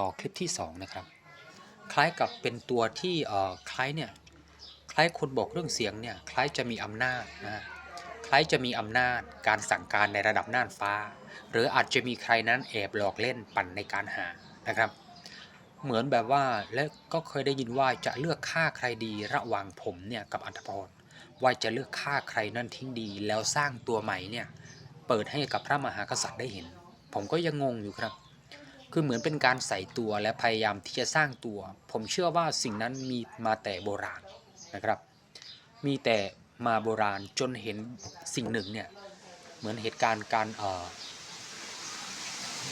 ต่อคลิปที่ 2 นะครับ คล้ายกับเป็นตัวที่คล้ายเนี่ยคล้ายคนบอกเรื่องเสียงเนี่ยคล้ายจะมีอำนาจนะฮะคล้ายจะมีอำนาจการสั่งการในระดับน่านฟ้า หรืออาจจะมีใครนั้นแอบหลอกเล่นปั่นในการหานะครับ เหมือนแบบว่าและก็เคยได้ยินว่าจะเลือกฆ่าใครดีระหว่างผมเนี่ยกับอัธพรว่าจะเลือกฆ่าใครนั่นทิ้งดี แล้วสร้างตัวใหม่เนี่ยเปิดให้กับพระมหากษัตริย์ได้เห็น ผมก็ยังงงอยู่ครับ คือเหมือนเป็นการใส่ตัวและพยายามที่จะสร้างตัว ผมเชื่อว่าสิ่งนั้นมีมาแต่โบราณนะครับ มีแต่มาโบราณจนเห็นสิ่งหนึ่งเนี่ยเหมือนเหตุการณ์การเอ่อ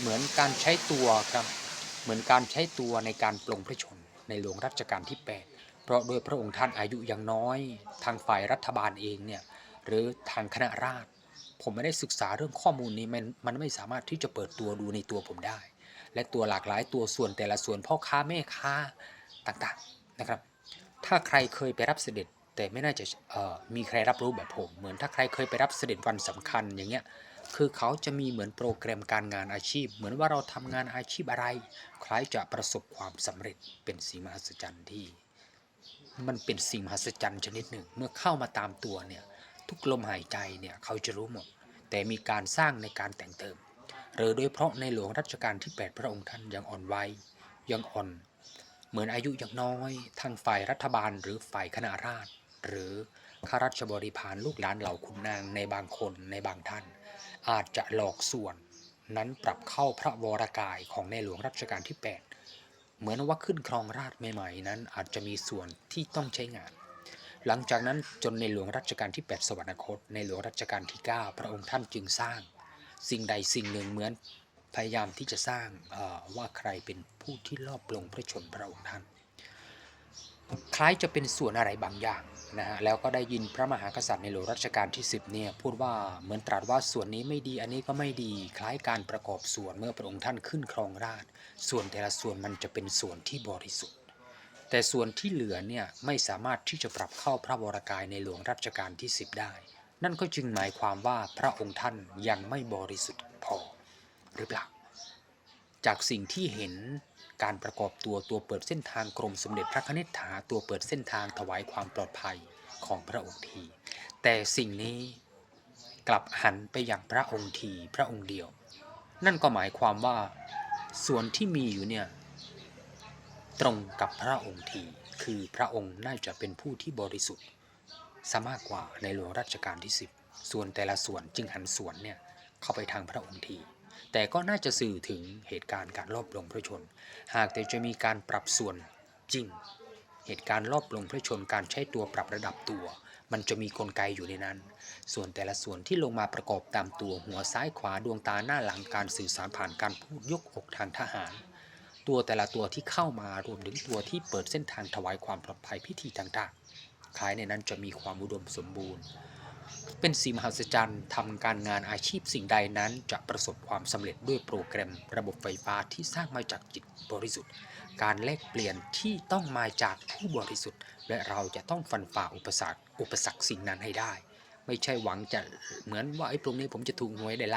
เหมือนการใช้ตัวครับเหมือนการใช้ตัวในการปลงพระชนในหลวงรัชกาลที่ 8 เพราะโดยพระองค์ท่านอายุยังน้อย ทางฝ่ายรัฐบาลเองเนี่ยหรือทางคณะราษฎรผมไม่ได้ศึกษาเรื่องข้อมูลนี้มันมันไม่สามารถที่จะเปิดตัวดูในตัวผมได้ และตัวหลากหลายตัวส่วนแต่ละส่วนพ่อค้าแม่ค้าต่างๆนะครับ ถ้าใครเคยไปรับเสด็จแต่ไม่น่าจะมีใครรับรู้แบบผม เหมือนถ้าใครเคยไปรับเสด็จวันสำคัญอย่างเงี้ยคือเขาจะมีเหมือนโปรแกรมการงานอาชีพ เหมือนว่าเราทำงานอาชีพอะไร คล้ายจะประสบความสำเร็จเป็นสิ่งมหัศจรรย์ที่ มันเป็นสิ่งมหัศจรรย์ชนิดหนึ่ง เมื่อเข้ามาตามตัวเนี่ยทุกลมหายใจเนี่ยเขาจะรู้หมด แต่มีการสร้างในการแต่งเติม หรือโดยเพราะในหลวงรัชกาลที่ 8 พระองค์ท่านยังอ่อนวัยยังอ่อน เหมือนอายุยังน้อยทางฝ่ายรัฐบาลหรือฝ่ายคณะราษฎรหรือข้าราชบริพารลูกหลานเหล่าขุนนางในบางคนในบางท่าน อาจจะหลอกส่วน นั้นปรับเข้าพระวรากายของในหลวงรัชกาลที่ 8 เหมือนว่าขึ้นครองราชใหม่ๆ นั้นอาจจะมีส่วนที่ต้องใช้งาน หลังจากนั้นจนในหลวงรัชกาลที่ 8 สวรรคตในหลวงรัชกาลที่ 9 พระองค์ท่านจึงสร้าง สิ่งใดสิ่งหนึ่งเหมือนพยายามที่จะสร้างว่าใครเป็นผู้ที่ลอบลงพระชนพระองค์ท่าน คล้ายจะเป็นส่วนอะไรบางอย่างนะฮะแล้วก็ได้ยินพระมหากษัตริย์ในหลวงรัชกาลที่ 10เนี่ยพูดว่าเหมือนตรัสว่าส่วนนี้ไม่ดีอันนี้ก็ไม่ดีคล้ายการประกอบส่วนเมื่อพระองค์ท่านขึ้นครองราชส่วนแต่ละส่วนมันจะเป็นส่วนที่บริสุทธิ์ แต่ส่วนที่เหลือเนี่ยไม่สามารถที่จะปรับเข้าพระวรากายในหลวงรัชกาลที่ 10 ได้ นั่นก็จึงหมายความว่าพระองค์ท่านยังไม่บริสุทธิ์พอหรือเปล่า จากสิ่งที่เห็นการประกอบตัวตัวเปิดเส้นทางกรมสมเด็จพระคณิษฐาตัวเปิดเส้นทางถวายความปลอดภัยของพระองค์ที แต่สิ่งนี้กลับหันไปอย่างพระองค์ทีพระองค์เดียว นั่นก็หมายความว่าส่วนที่มีอยู่เนี่ยตรงกับพระองค์ทีคือพระองค์น่าจะเป็นผู้ที่บริสุทธิ์ ซะมากกว่าในหลวงรัชกาลที่ 10 ส่วนแต่ละส่วนจึงหันส่วนเนี่ยเข้าไปทางพระองค์ที แต่ก็น่าจะสื่อถึงเหตุการณ์การลอบลงพระชน หากแต่จะมีการปรับส่วนจริง เหตุการณ์ลอบลงพระชนการใช้ตัวปรับระดับตัว มันจะมีกลไกอยู่ในนั้น ส่วนแต่ละส่วนที่ลงมาประกอบตามตัวหัวซ้ายขวาดวงตาหน้าหลังการสื่อสารผ่านการพูดยกอกทางทหารตัวแต่ละตัวที่เข้ามารวมถึงตัวที่เปิดเส้นทางถวายความปลอดภัยพิธีต่างๆ คล้ายในนั้นจะมีความอุดมสมบูรณ์ เป็นสิ่งมหัศจรรย์ทำการงานอาชีพสิ่งใดนั้นจะประสบความสำเร็จด้วยโปรแกรมระบบไฟฟ้าที่สร้างมาจากจิตบริสุทธิ์ การแลกเปลี่ยนที่ต้องมาจากผู้บริสุทธิ์ และเราจะต้องฟันฝ่าอุปสรรคอุปสรรคสิ่งนั้นให้ได้ ไม่ใช่หวังจะเหมือนว่าไอ้ตรงนี้ผมจะถูกหวยได้ล้าน